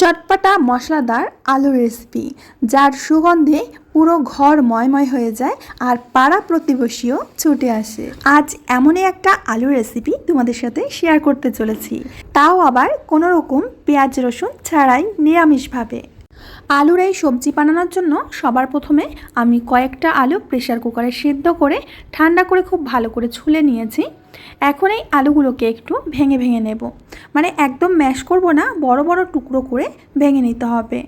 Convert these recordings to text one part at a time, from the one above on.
চটপাটা মশলাদার আলু রেসিপি যার সুগন্ধে পুরো ঘর ময়ময় হয়ে যায় আর পাড়া প্রতিবেশীও ছুটে আসে। আজ এমনই একটা আলু রেসিপি তোমাদের সাথে শেয়ার করতে চলেছি। তাও আবার কোনো রকম পেঁয়াজ রসুন ছাড়াই নিরামিষভাবে। আলুর এই সবজি বানানোর জন্য সবার প্রথমে আমি কয়েকটা আলু প্রেশার কুকারে সিদ্ধ করে ঠান্ডা করে খুব ভালো করে ছুলে নিয়েছি। এখন এই আলুগুলোকে একটু ভেঙে ভেঙে নেব। মানে একদম ম্যাশ করব না, বড় বড় টুকরো করে ভেঙে নিতে হবে।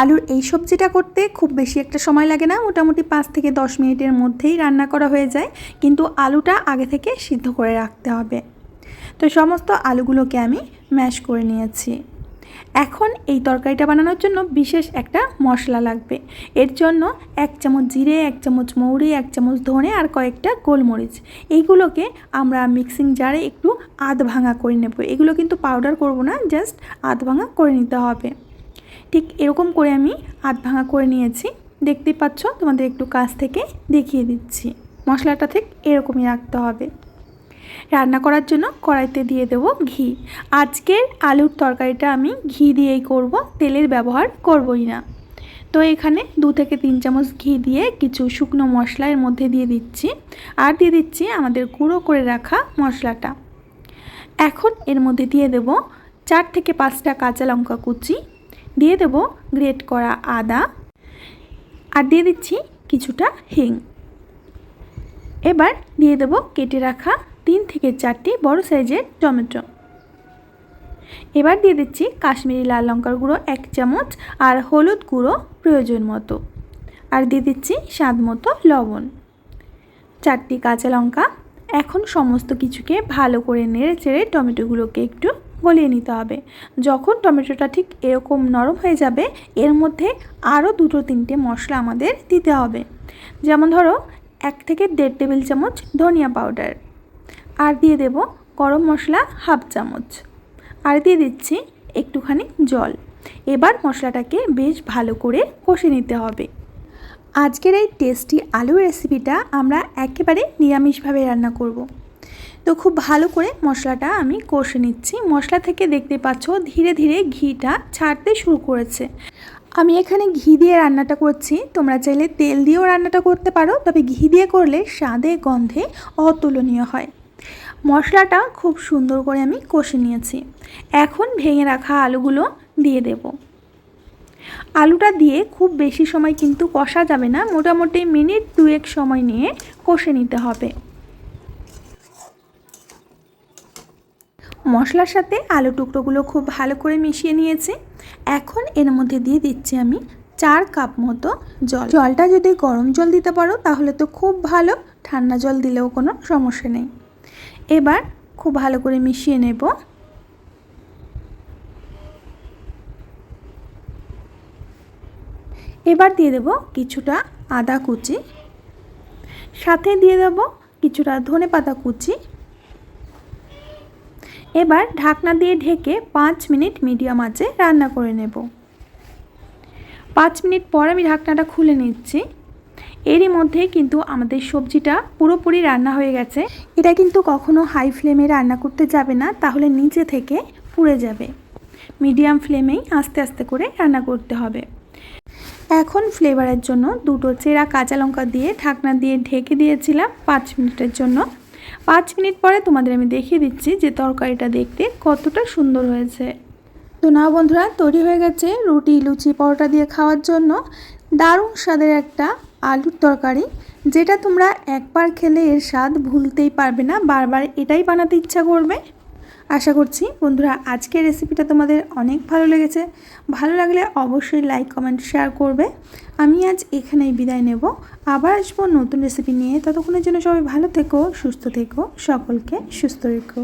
আলুর এই সবজিটা করতে খুব বেশি একটা সময় লাগে না, মোটামুটি পাঁচ থেকে দশ মিনিটের মধ্যেই রান্না করা হয়ে যায়। কিন্তু আলুটা আগে থেকে সিদ্ধ করে রাখতে হবে। তো সমস্ত আলুগুলোকে আমি ম্যাশ করে নিয়েছি। এখন এই তরকারিটা বানানোর জন্য বিশেষ একটা মশলা লাগবে। এর জন্য এক চামচ জিরে, এক চামচ মৌরি, এক চামচ ধনে আর কয়েকটা গোলমরিচ। এইগুলোকে আমরা মিক্সিং জারে একটু আধ ভাঙা করে নেব। এগুলো কিন্তু পাউডার করব না, জাস্ট আধ ভাঙা করে নিতে হবে। ঠিক এরকম করে আমি আধ ভাঙা করে নিয়েছি। দেখতেই পাচ্ছ তোমাদের একটু কাছ থেকে দেখিয়ে দিচ্ছি। মশলাটা ঠিক এরকমই রাখতে হবে। রান্না করার জন্য কড়াইতে দিয়ে দেবো ঘি। আজকের আলুর তরকারিটা আমি ঘি দিয়েই করব, তেলের ব্যবহার করবই না। তো এখানে দু থেকে তিন চামচ ঘি দিয়ে কিছু শুকনো মশলা এর মধ্যে দিয়ে দিচ্ছি। আর দিয়ে দিচ্ছি আমাদের গুঁড়ো করে রাখা মশলাটা। এখন এর মধ্যে দিয়ে দেব চার থেকে পাঁচটা কাঁচা লঙ্কা কুচি, দিয়ে দেব গ্রেট করা আদা, আর দিয়ে দিচ্ছি কিছুটা হিং। এবার দিয়ে দেব কেটে রাখা তিন থেকে চারটি বড় সাইজের টমেটো। এবার দিয়ে দিচ্ছি কাশ্মীরি লাল লঙ্কার গুঁড়ো এক চামচ আর হলুদ গুঁড়ো প্রয়োজন মতো। আর দিয়ে দিচ্ছি স্বাদ মতো লবণ। চারটি কাঁচা লঙ্কা। এখন সমস্ত কিছুকে ভালো করে নেড়ে চেড়ে টমেটোগুলোকে একটু গলিয়ে নিতে হবে। যখন টমেটোটা ঠিক এরকম নরম হয়ে যাবে, এর মধ্যে আরও দুটো তিনটে মশলা আমাদের দিতে হবে। যেমন ধরো, এক থেকে দেড় টেবিল চামচ ধনিয়া পাউডার। আর দিয়ে দেব গরম মশলা হাফ চামচ। আর দিয়ে দিচ্ছি একটুখানি জল। এবার মশলাটাকে বেশ ভালো করে কষে নিতে হবে। আজকের এই টেস্টি আলু রেসিপিটা আমরা একেবারে নিরামিষভাবে রান্না করব। তো খুব ভালো করে মশলাটা আমি কষে নিচ্ছি। মশলা থেকে দেখতে পাচ্ছ ধীরে ধীরে ঘিটা ছাড়তে শুরু করেছে। আমি এখানে ঘি দিয়ে রান্নাটা করছি। তোমরা চাইলে তেল দিয়েও রান্নাটা করতে পারো, তবে ঘি দিয়ে করলে স্বাদে গন্ধে অতুলনীয় হয়। মশলাটা খুব সুন্দর করে আমি কষে নিয়েছি। এখন ভেঙে রাখা আলুগুলো দিয়ে দেব। আলুটা দিয়ে খুব বেশি সময় কিন্তু কষা যাবে না, মোটামুটি মিনিট দুয়েক সময় নিয়ে কষে নিতে হবে। মশলার সাথে আলু টুকরোগুলো খুব ভালো করে মিশিয়ে নিয়েছি। এখন এর মধ্যে দিয়ে দিচ্ছি আমি চার কাপ মতো জল। জলটা যদি গরম জল দিতে পারো, তাহলে তো খুব ভালো, ঠান্ডা জল দিলেও কোনো সমস্যা নেই। এবার খুব ভালো করে মিশিয়ে নেব। এবার দিয়ে দেব কিছুটা আদা কুচি। সাথে দিয়ে দেব কিছুটা ধনে পাতা কুচি। এবার ঢাকনা দিয়ে ঢেকে পাঁচ মিনিট মিডিয়াম আঁচে রান্না করে নেব। পাঁচ মিনিট পর আমি ঢাকনাটা খুলে নিচ্ছি। এরই মধ্যে কিন্তু আমাদের সবজিটা পুরোপুরি রান্না হয়ে গেছে। এটা কিন্তু কখনো হাই ফ্লেমে রান্না করতে যাবে না, তাহলে নিচে থেকে পুড়ে যাবে। মিডিয়াম ফ্লেমেই আস্তে আস্তে করে রান্না করতে হবে। এখন ফ্লেভারের জন্য দুটো চেরা কাঁচা লঙ্কা দিয়ে ঢাকনা দিয়ে ঢেকে দিয়েছিলাম পাঁচ মিনিটের জন্য। পাঁচ মিনিট পরে তোমাদের আমি দেখিয়ে দিচ্ছি যে তরকারিটা দেখতে কতটা সুন্দর হয়েছে। তো না বন্ধুরা, তৈরি হয়ে গেছে রুটি, লুচি, পরোটা দিয়ে খাওয়ার জন্য। দারুণ স্বাদের একটা আলুর তরকারি, যেটা তোমরা একবার খেলে এর স্বাদ ভুলতেই পারবে না, বারবার এটাই বানাতে ইচ্ছা করবে। আশা করছি বন্ধুরা আজকের রেসিপিটা তোমাদের অনেক ভালো লেগেছে। ভালো লাগলে অবশ্যই লাইক কমেন্ট শেয়ার করবে। আমি আজ এখানেই বিদায় নেব। আবার আসব নতুন রেসিপি নিয়ে। ততক্ষণের জন্য সবাই ভালো থেকো, সুস্থ থেকো, সকলকে সুস্থ রেখো।